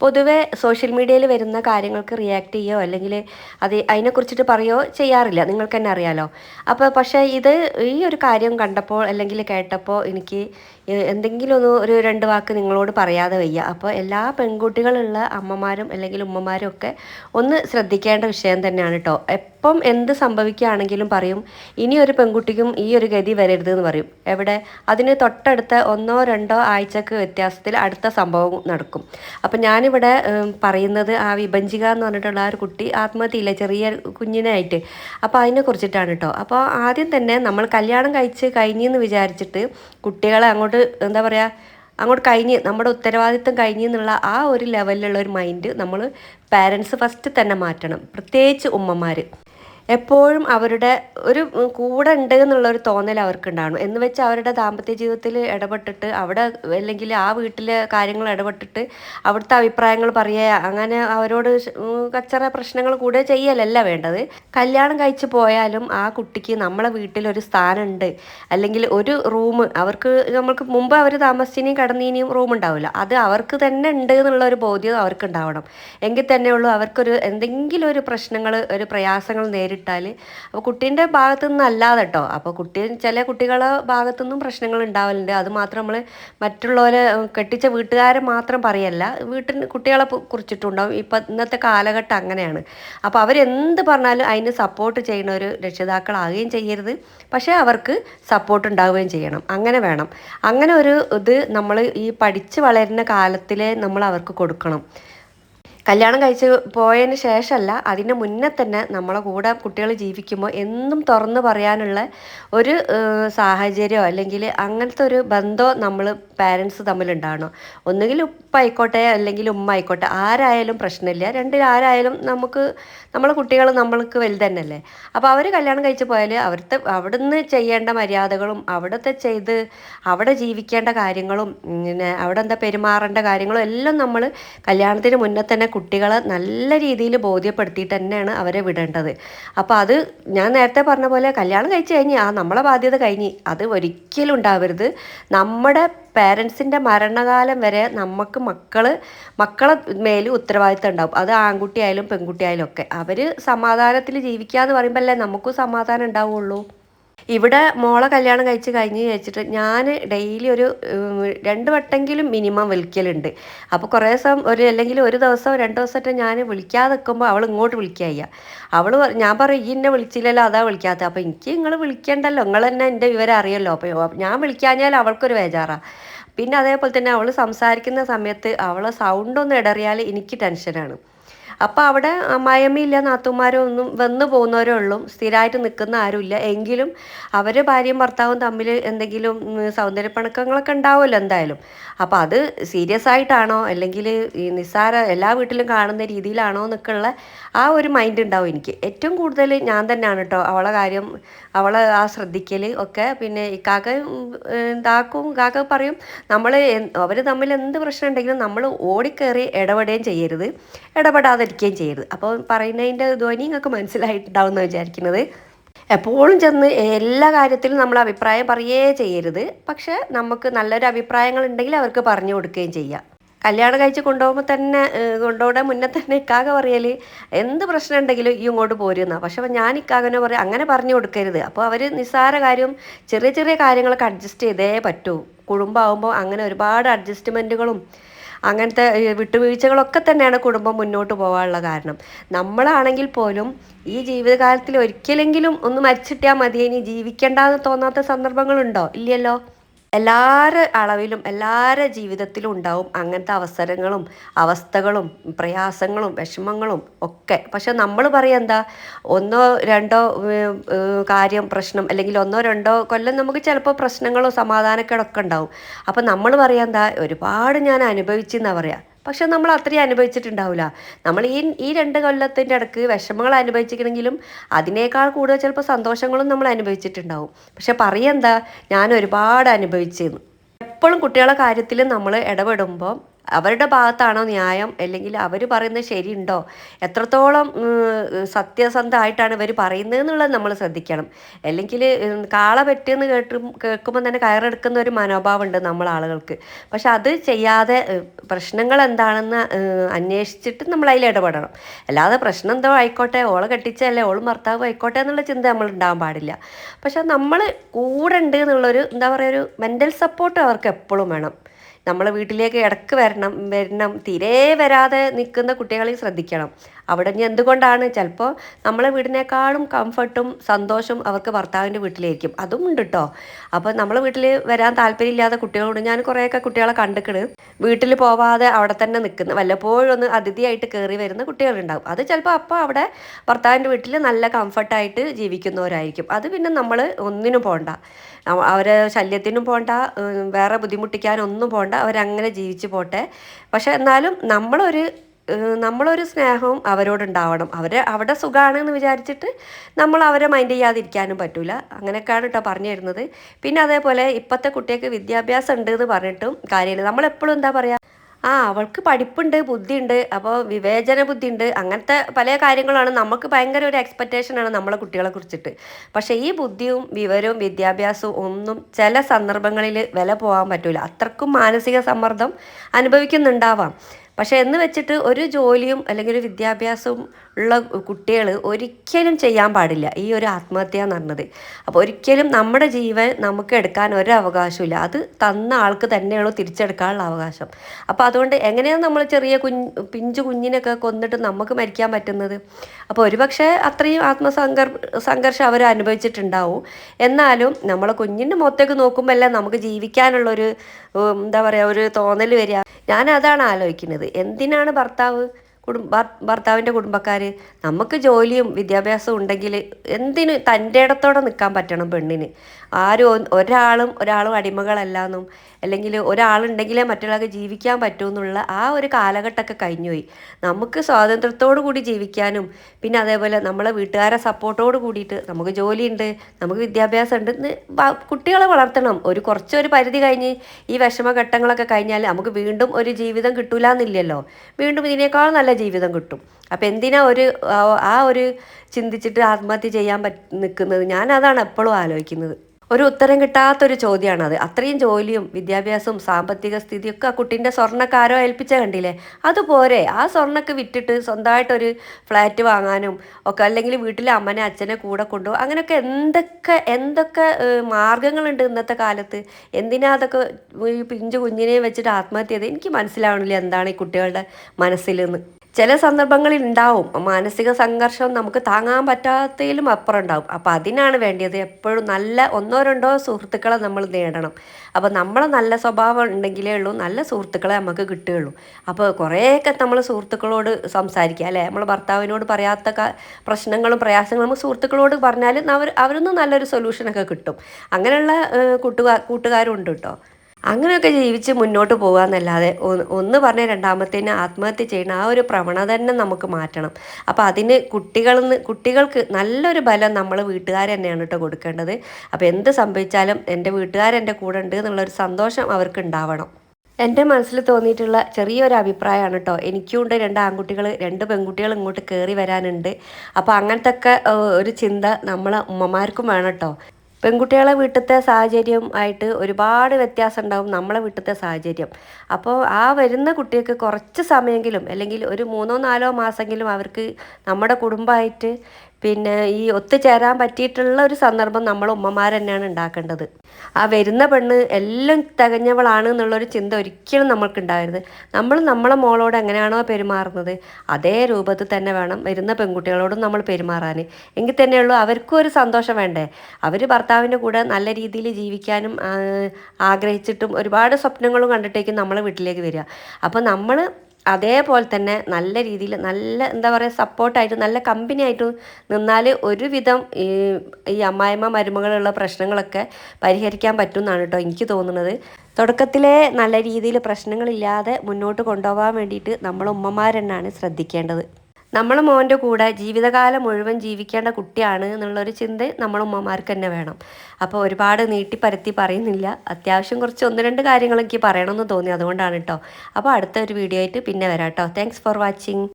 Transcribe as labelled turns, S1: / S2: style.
S1: പൊതുവെ സോഷ്യൽ മീഡിയയിൽ വരുന്ന കാര്യങ്ങൾക്ക് റിയാക്ട് ചെയ്യോ? അല്ലെങ്കിൽ അത് അതിനെക്കുറിച്ചിട്ട് പറയുകയോ ചെയ്യാറില്ല. നിങ്ങൾക്ക് തന്നെ അറിയാലോ. അപ്പോൾ പക്ഷേ ഇത് ഈ ഒരു കാര്യം കണ്ടപ്പോൾ അല്ലെങ്കിൽ കേട്ടപ്പോൾ എനിക്ക് എന്തെങ്കിലും ഒന്ന് ഒരു രണ്ട് വാക്ക് നിങ്ങളോട് പറയാതെ വയ്യ. അപ്പോൾ എല്ലാ പെൺകുട്ടികളുള്ള അമ്മമാരും അല്ലെങ്കിൽ ഉമ്മമാരും ഒക്കെ ഒന്ന് ശ്രദ്ധിക്കേണ്ട വിഷയം തന്നെയാണ് കേട്ടോ എപ്പം എന്ത് സംഭവിക്കുകയാണെങ്കിലും പറയും ഇനി ഒരു പെൺകുട്ടിക്കും ഈ ഒരു ഗതി വരരുത് എന്ന് പറയും. എവിടെ? അതിന് തൊട്ടടുത്ത ഒന്നോ രണ്ടോ ആഴ്ചക്ക് വ്യത്യാസത്തിൽ അടുത്ത സംഭവം നടക്കും. അപ്പം ഞാനിവിടെ പറയുന്നത് ആ വിഭജിക എന്ന് പറഞ്ഞിട്ടുള്ള ആ ഒരു കുട്ടി ആത്മഹത്യയില്ല ചെറിയ കുഞ്ഞിനായിട്ട് അപ്പോൾ അതിനെ കുറിച്ചിട്ടാണ് കേട്ടോ അപ്പോൾ ആദ്യം തന്നെ നമ്മൾ കല്യാണം കഴിച്ച് കഴിഞ്ഞെന്ന് വിചാരിച്ചിട്ട് കുട്ടികളെ അങ്ങോട്ട് എന്താ പറയുക അങ്ങോട്ട് കഴിഞ്ഞ് നമ്മുടെ ഉത്തരവാദിത്തം കഴിഞ്ഞ് എന്നുള്ള ആ ഒരു ലെവലിലുള്ള ഒരു മൈൻഡ് നമ്മൾ പാരൻസ് ഫസ്റ്റ് തന്നെ മാറ്റണം. പ്രത്യേകിച്ച് ഉമ്മമാർ എപ്പോഴും അവരുടെ ഒരു കൂടെ ഉണ്ട് എന്നുള്ള ഒരു തോന്നൽ അവർക്ക് ഉണ്ടാകണം എന്ന് വെച്ച് അവരുടെ ദാമ്പത്യ ജീവിതത്തിൽ ഇടപെട്ടിട്ട് അവിടെ അല്ലെങ്കിൽ ആ വീട്ടിലെ കാര്യങ്ങൾ ഇടപെട്ടിട്ട് അവിടുത്തെ അഭിപ്രായങ്ങൾ പറയുക അങ്ങനെ അവരോട് കച്ചറ പ്രശ്നങ്ങൾ കൂടെ ചെയ്യലല്ല വേണ്ടത്. കല്യാണം കഴിച്ചു പോയാലും ആ കുട്ടിക്ക് നമ്മളെ വീട്ടിൽ ഒരു സ്ഥാനമുണ്ട്. അല്ലെങ്കിൽ ഒരു റൂം അവർക്ക് നമ്മൾക്ക് മുമ്പ് അവർ താമസിച്ചിനെയും കടന്നീനെയും റൂം ഉണ്ടാവില്ല. അത് അവർക്ക് തന്നെ ഉണ്ട് എന്നുള്ള ഒരു ബോധ്യം അവർക്ക് ഉണ്ടാവണം എങ്കിൽ തന്നെയുള്ളൂ അവർക്കൊരു എന്തെങ്കിലും ഒരു പ്രശ്നങ്ങൾ ഒരു പ്രയാസങ്ങൾ നേരിട്ടാൽ അപ്പോൾ കുട്ടീന്റെ ഭാഗത്തു നിന്നല്ലാതെ കേട്ടോ അപ്പോൾ കുട്ടി ചില കുട്ടികളെ ഭാഗത്തു നിന്നും പ്രശ്നങ്ങൾ ഉണ്ടാവലുണ്ട് അത് മാത്രം നമ്മൾ മറ്റുള്ളവരെ കെട്ടിച്ച വീട്ടുകാരെ മാത്രം പറയല്ല. വീട്ടിൽ കുട്ടികളെ കുറിച്ചിട്ടുണ്ടാവും. ഇപ്പം ഇന്നത്തെ കാലഘട്ടം അങ്ങനെയാണ്. അപ്പോൾ അവരെന്ത് പറഞ്ഞാലും അതിന് സപ്പോർട്ട് ചെയ്യുന്ന ഒരു രക്ഷിതാക്കളാകുകയും ചെയ്യരുത്. പക്ഷേ അവർക്ക് സപ്പോർട്ട് ഉണ്ടാവുകയും ചെയ്യണം. അങ്ങനെ വേണം. അങ്ങനെ ഒരു ഇത് നമ്മൾ ഈ പഠിച്ച് വളരുന്ന കാലത്തിലെ നമ്മൾ അവർക്ക് കൊടുക്കണം. കല്യാണം കഴിച്ച് പോയതിന് ശേഷമല്ല അതിന് മുന്നേ തന്നെ നമ്മളെ കൂടെ കുട്ടികൾ ജീവിക്കുമ്പോൾ എന്നും തുറന്നു പറയാനുള്ള ഒരു സാഹചര്യമോ അല്ലെങ്കിൽ അങ്ങനത്തെ ഒരു ബന്ധമോ നമ്മൾ പാരൻസ് തമ്മിലുണ്ടാകണം ഒന്നുകിൽ ഉപ്പ ആയിക്കോട്ടെ അല്ലെങ്കിൽ ഉമ്മ ആയിക്കോട്ടെ ആരായാലും പ്രശ്നമില്ല. രണ്ടിൽ ആരായാലും നമുക്ക് നമ്മളെ കുട്ടികൾ നമ്മൾക്ക് വലുതന്നെയല്ലേ അപ്പോൾ അവർ കല്യാണം കഴിച്ച് പോയാൽ അവിടുത്തെ അവിടുന്ന് ചെയ്യേണ്ട മര്യാദകളും അവിടുത്തെ ചെയ്ത് അവിടെ ജീവിക്കേണ്ട കാര്യങ്ങളും പിന്നെ അവിടെ എന്താ പെരുമാറേണ്ട കാര്യങ്ങളും എല്ലാം നമ്മൾ കല്യാണത്തിന് മുന്നേ തന്നെ കുട്ടികളെ നല്ല രീതിയിൽ ബോധ്യപ്പെടുത്തിയിട്ട് തന്നെയാണ് അവരെ വിടേണ്ടത്. അപ്പോൾ അത് ഞാൻ നേരത്തെ പറഞ്ഞ പോലെ കല്യാണം കഴിച്ച് കഴിഞ്ഞ് ആ നമ്മളെ ബാധ്യത കഴിഞ്ഞ് അത് ഒരിക്കലും ഉണ്ടാവരുത്. നമ്മുടെ പേരൻസിന്റെ മരണകാലം വരെ നമുക്ക് മക്കൾ മക്കളെ മേൽ ഉത്തരവാദിത്തം ഉണ്ടാവും. അത് ആൺകുട്ടിയായാലും പെൺകുട്ടിയായാലും ഒക്കെ. അവർ സമാധാനത്തിൽ ജീവിക്കുക എന്ന് പറയുമ്പോൾ അല്ലേ നമുക്കും സമാധാനം ഉണ്ടാവുള്ളൂ. ഇവിടെ മോളെ കല്യാണം കഴിച്ച് കഴിഞ്ഞ് വെച്ചിട്ട് ഞാൻ ഡെയിലി ഒരു രണ്ട് വട്ടെങ്കിലും മിനിമം വിളിക്കലുണ്ട്. അപ്പോൾ കുറേ ദിവസം ഒരു അല്ലെങ്കിൽ ഒരു ദിവസം രണ്ട് ദിവസമായിട്ട് ഞാൻ വിളിക്കാതെ നിൽക്കുമ്പോൾ അവൾ ഇങ്ങോട്ട് വിളിക്കുക അവൾ ഞാൻ പറയും ഈ എന്നെ വിളിച്ചില്ലല്ലോ അതാ വിളിക്കാത്തത് അപ്പോൾ എനിക്ക് നിങ്ങൾ വിളിക്കണ്ടല്ലോ നിങ്ങൾ തന്നെ എന്റെ വിവരം അറിയല്ലോ. അപ്പോൾ ഞാൻ വിളിക്കാഞ്ഞാൽ അവൾക്കൊരു ബേജാറാണ് പിന്നെ അതേപോലെ തന്നെ അവൾ സംസാരിക്കുന്ന സമയത്ത് അവളെ സൗണ്ട് ഒന്ന് ഇടറിയാൽ എനിക്ക് ടെൻഷനാണ് അപ്പോൾ അവിടെ മയമില്ല നാത്തുമാരോ ഒന്നും വന്നു പോകുന്നവരേ ഉള്ളൂ. സ്ഥിരമായിട്ട് നിൽക്കുന്ന ആരുമില്ല. എങ്കിലും അവർ ഭാര്യയും ഭർത്താവും തമ്മിൽ എന്തെങ്കിലും സൗന്ദര്യപ്പണക്കങ്ങളൊക്കെ ഉണ്ടാവുമല്ലോ എന്തായാലും. അപ്പോൾ അത് സീരിയസ് ആയിട്ടാണോ? അല്ലെങ്കിൽ ഈ നിസ്സാര എല്ലാ വീട്ടിലും കാണുന്ന രീതിയിലാണോ എന്നൊക്കെയുള്ള ആ ഒരു മൈൻഡ് ഉണ്ടാവും എനിക്ക്. ഏറ്റവും കൂടുതൽ ഞാൻ തന്നെയാണ് കേട്ടോ അവളെ കാര്യം അവളെ ആ ശ്രദ്ധിക്കൽ ഒക്കെ. പിന്നെ ഇക്കാക്ക ഇതാക്കും കാക്ക പറയും നമ്മൾ അവർ തമ്മിൽ എന്ത് പ്രശ്നം ഉണ്ടെങ്കിലും നമ്മൾ ഓടിക്കയറി ഇടപെടുകയും ചെയ്യരുത്. ഇടപെടാതിരിക്കുകയും ചെയ്യരുത്. അപ്പോൾ പറയുന്നതിന്റെ ധ്വനി നിങ്ങൾക്ക് മനസ്സിലായിട്ടുണ്ടാവും എന്ന് വിചാരിക്കുന്നത്. എപ്പോഴും ചെന്ന് എല്ലാ കാര്യത്തിലും നമ്മൾ അഭിപ്രായം പറയുകയേ ചെയ്യരുത്. പക്ഷെ നമുക്ക് നല്ലൊരു അഭിപ്രായങ്ങൾ ഉണ്ടെങ്കിൽ അവർക്ക് പറഞ്ഞു കൊടുക്കുകയും ചെയ്യാം. കല്യാണം കഴിച്ച് കൊണ്ടുപോകുമ്പോൾ തന്നെ കൊണ്ടുപോകാൻ മുന്നേ തന്നെ ഇക്കാക പറയൽ എന്ത് പ്രശ്നം ഉണ്ടെങ്കിലും ഈ ഇങ്ങോട്ട് പോരുന്ന പക്ഷെ ഞാൻ ഇക്കാകനെ പറയും അങ്ങനെ പറഞ്ഞു കൊടുക്കരുത്. അപ്പോൾ അവർ നിസ്സാര കാര്യം ചെറിയ ചെറിയ കാര്യങ്ങളൊക്കെ അഡ്ജസ്റ്റ് ചെയ്തേ പറ്റൂ. കുടുംബമാകുമ്പോൾ അങ്ങനെ ഒരുപാട് അഡ്ജസ്റ്റ്മെന്റുകളും അങ്ങനത്തെ വിട്ടുവീഴ്ചകളൊക്കെ തന്നെയാണ് കുടുംബം മുന്നോട്ട് പോകാനുള്ള കാരണം. നമ്മളാണെങ്കിൽ പോലും ഈ ജീവിതകാലത്തിൽ ഒരിക്കലെങ്കിലും ഒന്ന് മരിച്ചിട്ടാൽ മതി ഇനി ജീവിക്കേണ്ടെന്ന് തോന്നാത്ത സന്ദർഭങ്ങളുണ്ടോ? ഇല്ലല്ലോ. എല്ലാവരുടെ അളവിലും എല്ലാവരുടെ ജീവിതത്തിലും ഉണ്ടാവും അങ്ങനത്തെ അവസരങ്ങളും അവസ്ഥകളും പ്രയാസങ്ങളും വിഷമങ്ങളും ഒക്കെ. പക്ഷെ നമ്മൾ പറയുക എന്താ ഒന്നോ രണ്ടോ കാര്യം പ്രശ്നം അല്ലെങ്കിൽ ഒന്നോ രണ്ടോ കൊല്ലം നമുക്ക് ചിലപ്പോൾ പ്രശ്നങ്ങളോ സമാധാനക്കേടൊക്കെ ഉണ്ടാവും. അപ്പം നമ്മൾ പറയുക എന്താ ഒരുപാട് ഞാൻ അനുഭവിച്ചെന്നാണ് പറയാ. പക്ഷെ നമ്മൾ അത്രയും അനുഭവിച്ചിട്ടുണ്ടാവില്ല നമ്മൾ ഈ ഈ രണ്ട് കൊല്ലത്തിന്റെ ഇടയ്ക്ക് വിഷമങ്ങൾ അനുഭവിച്ചിട്ടുണ്ടെങ്കിലും അതിനേക്കാൾ കൂടുതൽ ചിലപ്പോൾ സന്തോഷങ്ങളും നമ്മൾ അനുഭവിച്ചിട്ടുണ്ടാവും. പക്ഷെ പറയെന്താ? ഞാൻ ഒരുപാട് അനുഭവിച്ചെന്ന് എപ്പോഴും കുട്ടികളുടെ കാര്യത്തിൽ നമ്മൾ ഇടപെടുമ്പോൾ അവരുടെ ഭാഗത്താണോ ന്യായം? അല്ലെങ്കിൽ അവർ പറയുന്നത് ശരിയുണ്ടോ? എത്രത്തോളം സത്യസന്ധമായിട്ടാണ് ഇവർ പറയുന്നത് എന്നുള്ളത് നമ്മൾ ശ്രദ്ധിക്കണം. അല്ലെങ്കിൽ കാള പറ്റിയെന്ന് കേട്ട് കേൾക്കുമ്പോൾ തന്നെ കയറെടുക്കുന്ന ഒരു മനോഭാവം ഉണ്ട് നമ്മൾ ആളുകൾക്ക്. പക്ഷെ അത് ചെയ്യാതെ പ്രശ്നങ്ങൾ എന്താണെന്ന് അന്വേഷിച്ചിട്ട് നമ്മൾ അതിൽ ഇടപെടണം. അല്ലാതെ പ്രശ്നം എന്തോ ആയിക്കോട്ടെ ഓളെ കെട്ടിച്ചല്ലേ ഓൾ ഭർത്താവ് ആയിക്കോട്ടെ എന്നുള്ള ചിന്ത നമ്മൾ ഉണ്ടാകാൻ പാടില്ല. പക്ഷെ നമ്മൾ കൂടെ ഉണ്ട് എന്നുള്ളൊരു എന്താ പറയുക ഒരു മെന്റൽ സപ്പോർട്ട് അവർക്ക് എപ്പോഴും വേണം. നമ്മളെ വീട്ടിലേക്ക് ഇടയ്ക്ക് വരണം വരണം. തീരെ വരാതെ നിൽക്കുന്ന കുട്ടികളെ ശ്രദ്ധിക്കണം. അവിടെ ഇനി എന്തുകൊണ്ടാണ്? ചിലപ്പോൾ നമ്മളെ വീടിനേക്കാളും കംഫർട്ടും സന്തോഷവും അവർക്ക് ഭർത്താവിന്റെ വീട്ടിലേക്കും. അതും ഉണ്ട് കേട്ടോ അപ്പോൾ നമ്മളെ വീട്ടിൽ വരാൻ താല്പര്യമില്ലാത്ത കുട്ടികളോട് ഞാൻ കുറേയൊക്കെ കുട്ടികളെ കണ്ടിക്കണ്. വീട്ടിൽ പോവാതെ അവിടെ തന്നെ നിൽക്കുന്ന വല്ലപ്പോഴും ഒന്ന് അതിഥിയായിട്ട് കയറി വരുന്ന കുട്ടികളുണ്ടാവും. അത് ചിലപ്പോൾ അപ്പോൾ അവിടെ ഭർത്താവിന്റെ വീട്ടിൽ നല്ല കംഫർട്ടായിട്ട് ജീവിക്കുന്നവരായിരിക്കും. അത് പിന്നെ നമ്മൾ ഒന്നിനും പോകണ്ട അവരെ ശല്യത്തിനും പോകണ്ട വേറെ ബുദ്ധിമുട്ടിക്കാനൊന്നും പോകണ്ട അവരങ്ങനെ ജീവിച്ചു പോട്ടെ. പക്ഷെ എന്നാലും നമ്മളൊരു നമ്മളൊരു സ്നേഹവും അവരോടുണ്ടാവണം. അവർ അവിടെ സുഖമാണ് എന്ന് വിചാരിച്ചിട്ട് നമ്മൾ അവരെ മൈൻഡ് ചെയ്യാതിരിക്കാനും പറ്റില്ല അങ്ങനെയൊക്കെയാണ് കേട്ടോ പറഞ്ഞു തരുന്നത് പിന്നെ അതേപോലെ ഇപ്പോഴത്തെ കുട്ടികൾക്ക് വിദ്യാഭ്യാസം ഉണ്ട് എന്ന് പറഞ്ഞിട്ടും കാര്യമില്ല. നമ്മളെപ്പോഴും എന്താ പറയുക ആ അവൾക്ക് പഠിപ്പുണ്ട് ബുദ്ധിയുണ്ട് അപ്പോൾ വിവേചന ബുദ്ധിയുണ്ട് അങ്ങനത്തെ പല കാര്യങ്ങളാണ് നമുക്ക് ഭയങ്കര ഒരു എക്സ്പെക്റ്റേഷനാണ് നമ്മളെ കുട്ടികളെ കുറിച്ചിട്ട്. പക്ഷേ ഈ ബുദ്ധിയും വിവരവും വിദ്യാഭ്യാസവും ഒന്നും ചില സന്ദർഭങ്ങളിൽ വില പോകാൻ പറ്റില്ല അത്രക്കും മാനസിക സമ്മർദ്ദം അനുഭവിക്കുന്നുണ്ടാവാം. പക്ഷേ എന്ന് വെച്ചിട്ട് ഒരു ജോലിയും അല്ലെങ്കിൽ ഒരു വിദ്യാഭ്യാസവും ഉള്ള കുട്ടികൾ ഒരിക്കലും ചെയ്യാൻ പാടില്ല. ഈ ഒരു ആത്മഹത്യ എന്ന് പറഞ്ഞത്. അപ്പോൾ ഒരിക്കലും നമ്മുടെ ജീവൻ നമുക്ക് എടുക്കാൻ ഒരു അവകാശമില്ല അത് തന്ന ആൾക്ക് തന്നെയുള്ളൂ തിരിച്ചെടുക്കാനുള്ള അവകാശം. അപ്പോൾ അതുകൊണ്ട് എങ്ങനെയാണ് നമ്മൾ ചെറിയ കുഞ്ഞ് പിഞ്ചു കുഞ്ഞിനൊക്കെ കൊന്നിട്ട് നമുക്ക് മരിക്കാൻ പറ്റുന്നത്? അപ്പോൾ ഒരുപക്ഷെ അത്രയും ആത്മസംഘർ സംഘർഷം അവർ അനുഭവിച്ചിട്ടുണ്ടാവും. എന്നാലും നമ്മളെ കുഞ്ഞിന്റെ മുഖത്തേക്ക് നോക്കുമ്പോൾ നമുക്ക് ജീവിക്കാനുള്ളൊരു എന്താ പറയുക ഒരു തോന്നൽ വരിക. ഞാൻ അതാണ് ആലോചിക്കുന്നത്. എന്തിനാണ് ഭർത്താവ് കുടുംബ ഭർത്താവിന്റെ കുടുംബക്കാർ നമുക്ക് ജോലിയും വിദ്യാഭ്യാസവും ഉണ്ടെങ്കിൽ എന്തിന് തന്റെ ഇടത്തോടെ നിൽക്കാൻ പറ്റണം പെണ്ണിന്? ആരും ഒരാളും ഒരാളും അടിമകളല്ലാന്നും അല്ലെങ്കിൽ ഒരാളുണ്ടെങ്കിലേ മറ്റുള്ളവർക്ക് ജീവിക്കാൻ പറ്റൂ എന്നുള്ള ആ ഒരു കാലഘട്ടമൊക്കെ കഴിഞ്ഞുപോയി. നമുക്ക് സ്വാതന്ത്ര്യത്തോടു കൂടി ജീവിക്കാനും പിന്നെ അതേപോലെ നമ്മളെ വീട്ടുകാരെ സപ്പോർട്ടോട് കൂടിയിട്ട് നമുക്ക് ജോലിയുണ്ട് നമുക്ക് വിദ്യാഭ്യാസം ഉണ്ട് കുട്ടികളെ വളർത്തണം. ഒരു കുറച്ചൊരു പരിധി കഴിഞ്ഞ് ഈ വിഷമഘട്ടങ്ങളൊക്കെ കഴിഞ്ഞാൽ നമുക്ക് വീണ്ടും ഒരു ജീവിതം കിട്ടൂലെന്നില്ലല്ലോ. വീണ്ടും ഇതിനേക്കാൾ നല്ല ജീവിതം കിട്ടും. അപ്പോൾ എന്തിനാ ഒരു ആ ഒരു ചിന്തിച്ചിട്ട് ആത്മഹത്യ ചെയ്യാൻ പറ്റ നിൽക്കുന്നത് ഞാൻ അതാണ് എപ്പോഴും ആലോചിക്കുന്നത്. ഒരു ഉത്തരം കിട്ടാത്തൊരു ചോദ്യമാണത് അത്രയും ജോലിയും വിദ്യാഭ്യാസവും സാമ്പത്തിക സ്ഥിതിയൊക്കെ ആ കുട്ടീന്റെ സ്വർണക്കാരോ ഏൽപ്പിച്ച കണ്ടില്ലേ? അതുപോലെ ആ സ്വർണക്ക് വിറ്റിട്ട് സ്വന്തമായിട്ടൊരു ഫ്ലാറ്റ് വാങ്ങാനും ഒക്കെ അല്ലെങ്കിൽ വീട്ടിലെ അമ്മനെ അച്ഛനെ കൂടെ കൊണ്ടുപോകും അങ്ങനെയൊക്കെ എന്തൊക്കെ എന്തൊക്കെ മാർഗങ്ങളുണ്ട് ഇന്നത്തെ കാലത്ത്? എന്തിനാ അതൊക്കെ പിഞ്ചു കുഞ്ഞിനെ വെച്ചിട്ട് ആത്മഹത്യ ചെയ്ത് എനിക്ക് മനസ്സിലാവണില്ല എന്താണ് ഈ കുട്ടികളുടെ മനസ്സിലെന്ന്. ചില സന്ദർഭങ്ങളിൽ ഉണ്ടാവും. മാനസിക സംഘർഷം നമുക്ക് താങ്ങാൻ പറ്റാത്തതിലും അപ്പുറം ഉണ്ടാവും. അപ്പോൾ അതിനാണ് വേണ്ടത് എപ്പോഴും നല്ല ഒന്നോ രണ്ടോ സുഹൃത്തുക്കളെ നമ്മൾ നേടണം. അപ്പോൾ നമ്മളെ നല്ല സ്വഭാവം ഉണ്ടെങ്കിലേ ഉള്ളൂ നല്ല സുഹൃത്തുക്കളെ നമുക്ക് കിട്ടുകയുള്ളൂ. അപ്പോൾ കുറേയൊക്കെ നമ്മൾ സുഹൃത്തുക്കളോട് സംസാരിക്കുക അല്ലേ? നമ്മൾ ഭർത്താവിനോട് പറയാത്ത പ്രശ്നങ്ങളും പ്രയാസങ്ങളും നമ്മൾ സുഹൃത്തുക്കളോട് പറഞ്ഞാൽ അവർ അവരൊന്നും നല്ലൊരു സൊല്യൂഷനൊക്കെ കിട്ടും. അങ്ങനെയുള്ള കൂട്ടുകാർ കൂട്ടുകാരും ഉണ്ട് കേട്ടോ. അങ്ങനെയൊക്കെ ജീവിച്ച് മുന്നോട്ട് പോകുക എന്നല്ലാതെ ഒന്ന് പറഞ്ഞ രണ്ടാമത്തേന് ആത്മഹത്യ ചെയ്യുന്ന ആ ഒരു പ്രവണത തന്നെ നമുക്ക് മാറ്റണം. അപ്പോൾ അതിന് കുട്ടികളിൽ നിന്ന് കുട്ടികൾക്ക് നല്ലൊരു ബലം നമ്മൾ വീട്ടുകാർ തന്നെയാണ് കേട്ടോ കൊടുക്കേണ്ടത്. അപ്പോൾ എന്ത് സംഭവിച്ചാലും എന്റെ വീട്ടുകാരെന്റെ കൂടെ ഉണ്ട് എന്നുള്ളൊരു സന്തോഷം അവർക്ക് ഉണ്ടാവണം. എന്റെ മനസ്സിൽ തോന്നിയിട്ടുള്ള ചെറിയൊരു അഭിപ്രായമാണ് കേട്ടോ. എനിക്കും ഉണ്ട് രണ്ട് ആൺകുട്ടികൾ രണ്ട് പെൺകുട്ടികൾ ഇങ്ങോട്ട് കയറി വരാനുണ്ട്. അപ്പോൾ അങ്ങനത്തെ ഒരു ചിന്ത നമ്മളെ ഉമ്മമാർക്കും വേണം കേട്ടോ. പെൺകുട്ടികളെ വീട്ടിലത്തെ സാഹചര്യം ആയിട്ട് ഒരുപാട് വ്യത്യാസം ഉണ്ടാവും നമ്മളെ വീട്ടിലത്തെ സാഹചര്യം. അപ്പോൾ ആ വരുന്ന കുട്ടികൾക്ക് കുറച്ച് സമയമെങ്കിലും അല്ലെങ്കിൽ ഒരു മൂന്നോ നാലോ മാസമെങ്കിലും അവർക്ക് നമ്മുടെ കുടുംബമായിട്ട് പിന്നെ ഈ ഒത്തുചേരാൻ പറ്റിയിട്ടുള്ള ഒരു സന്ദർഭം നമ്മൾ ഉമ്മമാർ തന്നെയാണ് ഉണ്ടാക്കേണ്ടത്. ആ വരുന്ന പെണ്ണ് എല്ലാം തികഞ്ഞവളാണ് എന്നുള്ളൊരു ചിന്ത ഒരിക്കലും നമ്മൾക്ക് ഉണ്ടാകരുത്. നമ്മൾ നമ്മളെ മോളോട് എങ്ങനെയാണോ പെരുമാറുന്നത് അതേ രൂപത്തിൽ തന്നെ വേണം വരുന്ന പെൺകുട്ടികളോടും നമ്മൾ പെരുമാറാൻ. എങ്കിൽ തന്നെയുള്ളൂ അവർക്കും ഒരു സന്തോഷം വേണ്ടേ? അവർ ഭർത്താവിന്റെ കൂടെ നല്ല രീതിയിൽ ജീവിക്കാനും ആഗ്രഹിച്ചിട്ടും ഒരുപാട് സ്വപ്നങ്ങളും കണ്ടിട്ടേക്കും നമ്മളെ വീട്ടിലേക്ക് വരിക. അപ്പോൾ നമ്മൾ അതേപോലെ തന്നെ നല്ല രീതിയിൽ നല്ല എന്താ പറയുക സപ്പോർട്ടായിട്ട് നല്ല കമ്പനി ആയിട്ട് നിന്നാൽ ഒരുവിധം ഈ ഈ അമ്മായിമ്മ മരുമകളുള്ള പ്രശ്നങ്ങളൊക്കെ പരിഹരിക്കാൻ പറ്റും എന്നാണ് കേട്ടോ എനിക്ക് തോന്നുന്നത്. തുടക്കത്തിലെ നല്ല രീതിയിൽ പ്രശ്നങ്ങളില്ലാതെ മുന്നോട്ട് കൊണ്ടുപോകാൻ വേണ്ടിയിട്ട് നമ്മൾ ഉമ്മമാർ തന്നെയാണ് ശ്രദ്ധിക്കേണ്ടത്. നമ്മൾ മോന്റെ കൂടെ ജീവിതകാലം മുഴുവൻ ജീവിക്കേണ്ട കുട്ടിയാണ് എന്നുള്ളൊരു ചിന്ത നമ്മൾ ഉമ്മമാർക്ക് തന്നെ വേണം. അപ്പോൾ ഒരുപാട് നീട്ടിപ്പരത്തി പറയുന്നില്ല. അത്യാവശ്യം കുറച്ച് ഒന്ന് രണ്ട് കാര്യങ്ങൾ പറയണമെന്ന് തോന്നി. അതുകൊണ്ടാണ് കേട്ടോ. അപ്പോൾ അടുത്ത ഒരു വീഡിയോ ആയിട്ട് പിന്നെ വരാം കേട്ടോ. Thanks for watching